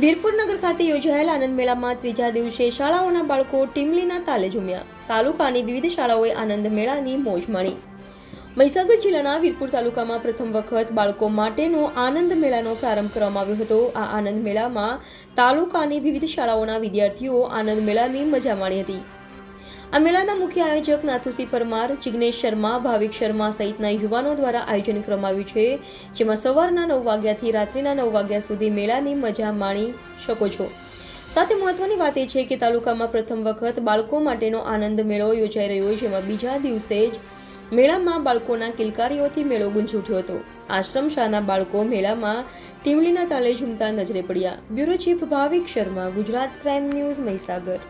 વીરપુર નગર ખાતે યોજાયેલા આનંદ મેળામાં ત્રીજા દિવસે શાળાઓના બાળકો ટીમલીના તાલે ઝૂમ્યા. તાલુકાની વિવિધ શાળાઓએ આનંદ મેળાની મોજ માણી. મહીસાગર જિલ્લાના વીરપુર તાલુકામાં પ્રથમ વખત બાળકો માટેનો આનંદ મેળાનો પ્રારંભ કરવામાં આવ્યો હતો. આ આનંદ મેળામાં તાલુકાની વિવિધ શાળાઓના વિદ્યાર્થીઓ આનંદ મેળાની મજા માણી હતી. આ મેળાના મુખ્ય આયોજક નાથુસી પરમાર, જિગ્નેશ શર્મા, ભાવિક શર્મા સહિતના યુવાનો દ્વારા આયોજન કરવામાં આવ્યું છે, જેમાં સવારના નવ વાગ્યાથી રાત્રિના નવ વાગ્યા સુધી મેળાની મજા માણી શકો છો. સાથે મહત્વની વાત એ છે કે તાલુકામાં પ્રથમ વખત બાળકો માટેનો આનંદ મેળો યોજાઈ રહ્યો જેમાં બીજા દિવસે જ મેળામાં બાળકોના કિલકારીઓથી મેળો ગુંજી ઉઠ્યો હતો. આશ્રમ શાળાના બાળકો મેળામાં ટીમલીના તાલે ઝૂમતા નજરે પડ્યા. Bureau chief Bhavik Sharma, Gujarat crime news Mahisagar.